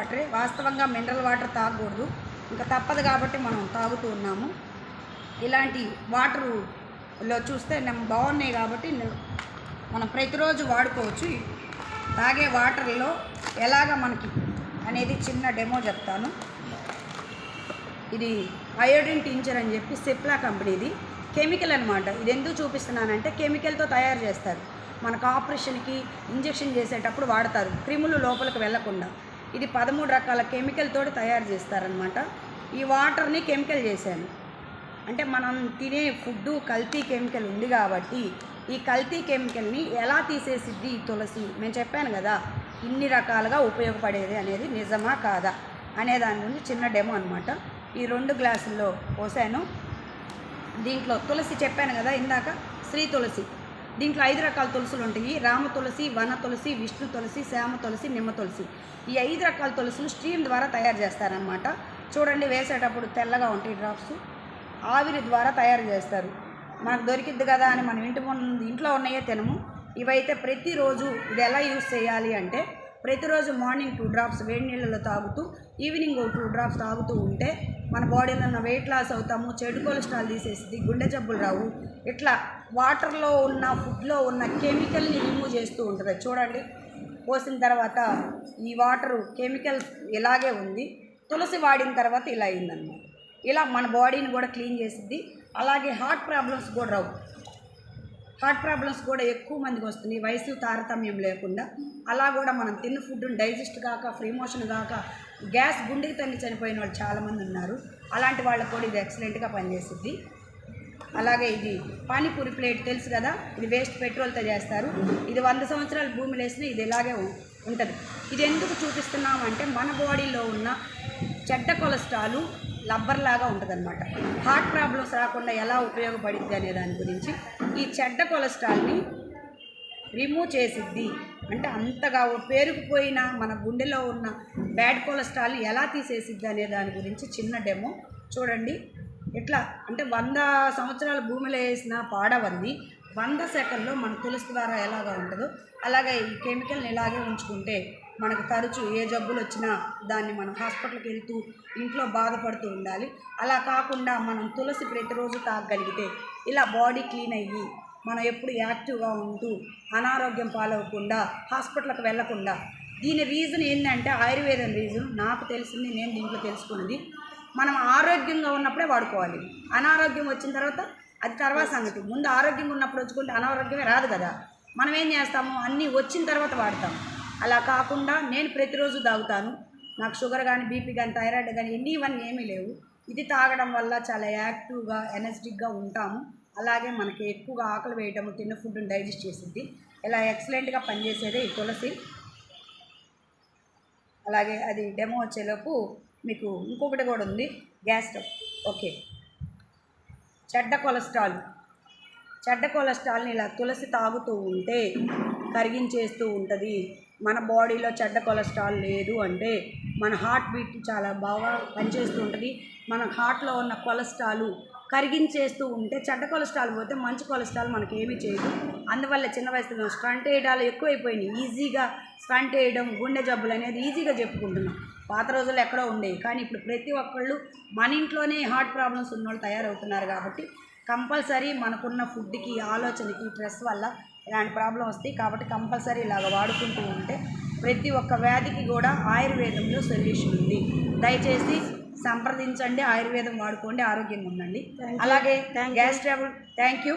వాటరే. వాస్తవంగా mineral water తాగకూడదు. ఇంకా తప్పదు కాబట్టి మనం తాగుతూ ఉన్నాము. ఇలాంటి వాటరులో చూస్తే నేను బాగున్నాయి కాబట్టి మనం ప్రతిరోజు వాడుకోవచ్చు. తాగే వాటర్లో ఎలాగ మనకి అనేది చిన్న డెమో చెప్తాను. ఇది అయోడిన్ టించర్ అని చెప్పి సిప్లా కంపెనీది కెమికల్ అనమాట ఇది ఎందుకు చూపిస్తున్నానంటే కెమికల్తో తయారు చేస్తారు. మనకు ఆపరేషన్కి ఇంజెక్షన్ చేసేటప్పుడు వాడతారు. క్రిములు లోపలికి వెళ్ళకుండా ఇది పదమూడు రకాల కెమికల్తో తయారు చేస్తారనమాట ఈ వాటర్ని కెమికల్ చేశాను అంటే మనం తినే ఫుడ్ కల్తీ కెమికల్ ఉంది కాబట్టి ఈ కల్తీ కెమికల్ని ఎలా తీసేసిద్ది ఈ తులసి? నేను చెప్పాను కదా ఇన్ని రకాలుగా ఉపయోగపడేది అనేది నిజమా కాదా అనే దాని గురించి చిన్న డెమో అనమాట ఈ రెండు గ్లాసుల్లో పోసాను. దీంట్లో తులసి చెప్పాను కదా ఇందాక శ్రీ తులసి. దీంట్లో ఐదు రకాల తులసులు ఉంటాయి. రామ తులసి వన తులసి విష్ణు తులసి శ్యామ తులసి నిమ్మ తులసి. ఈ ఐదు రకాల తులసులు స్టీమ్ ద్వారా తయారు చేస్తారనమాట చూడండి వేసేటప్పుడు తెల్లగా ఉంటాయి డ్రాప్స్. ఆవిరి ద్వారా తయారు చేస్తారు. మనకు దొరికిద్ది కదా అని మనం ఇంటి ఇంట్లో ఉన్నాయే తినము. ఇవైతే ప్రతిరోజు ఇది ఎలా యూజ్ చేయాలి అంటే ప్రతిరోజు మార్నింగ్ టూ డ్రాప్స్ వేడి నీళ్ళలో తాగుతూ ఈవినింగ్ ఒక టూ డ్రాప్స్ తాగుతూ ఉంటే మన బాడీలో ఉన్న వెయిట్ లాస్ అవుతాము చెడు కొలెస్ట్రాల్ తీసేసి గుండె జబ్బులు రావు. ఇట్లా వాటర్లో ఉన్న ఫుడ్లో ఉన్న కెమికల్ని రిమూవ్ చేస్తూ ఉంటుంది. చూడండి. పోసిన తర్వాత ఈ వాటరు కెమికల్ ఇలాగే ఉంది. తులసి వాడిన తర్వాత ఇలా అయిందనమాట ఇలా మన బాడీని కూడా క్లీన్ చేసిద్ది. అలాగే హార్ట్ ప్రాబ్లమ్స్ కూడా రావు. హార్ట్ ప్రాబ్లమ్స్ కూడా ఎక్కువ మందికి వస్తున్నాయి. వయసు తారతమ్యం లేకుండా. అలా కూడా మనం తిన్న ఫుడ్ని డైజెస్ట్ కాక ఫ్రీ మోషన్ కాక గ్యాస్ గుండెకి తల్లి చనిపోయిన వాళ్ళు చాలామంది ఉన్నారు. అలాంటి వాళ్ళకు కూడా ఇది ఎక్సలెంట్గా పనిచేసిద్ది. అలాగే ఇది పానీపూరి ప్లేట్ తెలుసు కదా? ఇది వేస్ట్ పెట్రోల్తో చేస్తారు. ఇది వంద సంవత్సరాలు భూమి వేసినా ఇది ఇలాగే ఉంటుంది. ఇది ఎందుకు చూపిస్తున్నాం అంటే మన బాడీలో ఉన్న చెడ్డ కొలెస్ట్రాలు లబ్బర్లాగా ఉంటుందన్నమాట. ఉంటుంది హార్ట్ ప్రాబ్లమ్స్ రాకుండా ఎలా ఉపయోగపడిద్ది అనే దాని గురించి ఈ చెడ్డ కొలెస్ట్రాల్ని రిమూవ్ చేసిద్ది. అంటే అంతగా పేరుకుపోయిన మన గుండెలో ఉన్న బ్యాడ్ కొలెస్ట్రాల్ని ఎలా తీసేసిద్ది అనే దాని గురించి చిన్న డెమో చూడండి. ఎట్లా? అంటే వంద సంవత్సరాల భూమిలో వేసిన పాడవన్నీ వంద సెకండ్లో మన తులసి ద్వారా ఎలాగా ఉంటుందో అలాగే ఈ కెమికల్ని ఇలాగే ఉంచుకుంటే మనకు తరచు ఏ జబ్బులు వచ్చినా దాన్ని మనం హాస్పిటల్కి వెళ్తూ ఇంట్లో బాధపడుతూ ఉండాలి. అలా కాకుండా మనం తులసి ప్రతిరోజు తాగగలిగితే ఇలా బాడీ క్లీన్ అయ్యి మనం ఎప్పుడు యాక్టివ్గా ఉంటూ అనారోగ్యం పాలవకుండా హాస్పిటల్కి వెళ్ళకుండా దీని రీజన్ ఏంటంటే ఆయుర్వేదం రీజన్. నాకు తెలిసింది నేను దీంట్లో తెలుసుకున్నది మనం ఆరోగ్యంగా ఉన్నప్పుడే వాడుకోవాలి. అనారోగ్యం వచ్చిన తర్వాత అది తర్వాత సంగతి. ముందు ఆరోగ్యంగా ఉన్నప్పుడు వచ్చుకుంటే అనారోగ్యమే రాదు కదా. మనం ఏం చేస్తాము? అన్నీ వచ్చిన తర్వాత వాడతాం. అలా కాకుండా నేను ప్రతిరోజు తాగుతాను. నాకు షుగర్ కానీ బీపీ కానీ థైరాయిడ్ కానీ ఎన్ని ఇవన్నీ ఏమీ లేవు. ఇది తాగడం వల్ల చాలా యాక్టివ్గా ఎనర్జెటిక్గా ఉంటాము. అలాగే మనకి ఎక్కువగా ఆకలి వేయటము తిన్న ఫుడ్ని డైజెస్ట్ చేసిద్ది. ఇలా ఎక్సలెంట్గా పనిచేసేదే ఈ తులసి. అలాగే అది డెమో వచ్చేలోపు మీకు ఇంకొకటి కూడా ఉంది. Gas stove. ఓకే. చెడ్డ కొలెస్ట్రాల్. చెడ్డ కొలెస్ట్రాల్ని ఇలా తులసి తాగుతూ ఉంటే కరిగించేస్తూ ఉంటుంది. మన బాడీలో చెడ్డ కొలెస్ట్రాల్ లేదు అంటే మన హార్ట్ బీట్ చాలా బాగా పనిచేస్తూ ఉంటుంది. మన హార్ట్లో ఉన్న కొలెస్ట్రాల్ కరిగించేస్తూ ఉంటే చెడ్డ కొలెస్ట్రాల్ పోతే మంచి కొలెస్ట్రాల్ మనకి ఏమీ చేయదు. అందువల్ల చిన్న వయసులో స్టంట్ వేయడాలు ఎక్కువైపోయినాయి. ఈజీగా స్టంట్ వేయడం గుండె జబ్బులు అనేది ఈజీగా చెప్పుకుంటున్నాం. పాత రోజుల్లో ఎక్కడో ఉండేవి. కానీ ఇప్పుడు ప్రతి ఒక్కళ్ళు మన ఇంట్లోనే హార్ట్ ప్రాబ్లమ్స్ ఉన్న వాళ్ళు తయారవుతున్నారు కాబట్టి కంపల్సరీ మనకున్న ఫుడ్కి ఆలోచనకి స్ట్రెస్ వల్ల ఇలాంటి ప్రాబ్లం వస్తాయి. కాబట్టి కంపల్సరీ ఇలాగ వాడుకుంటూ ఉంటే ప్రతి ఒక్క వ్యాధికి కూడా ఆయుర్వేదంలో సొల్యూషన్ ఉంది. దయచేసి సంప్రదించండి ఆయుర్వేదం వాడుకోండి ఆరోగ్యంగా ఉండండి. అలాగే గ్యాస్ ట్రబుల్ థ్యాంక్ యూ.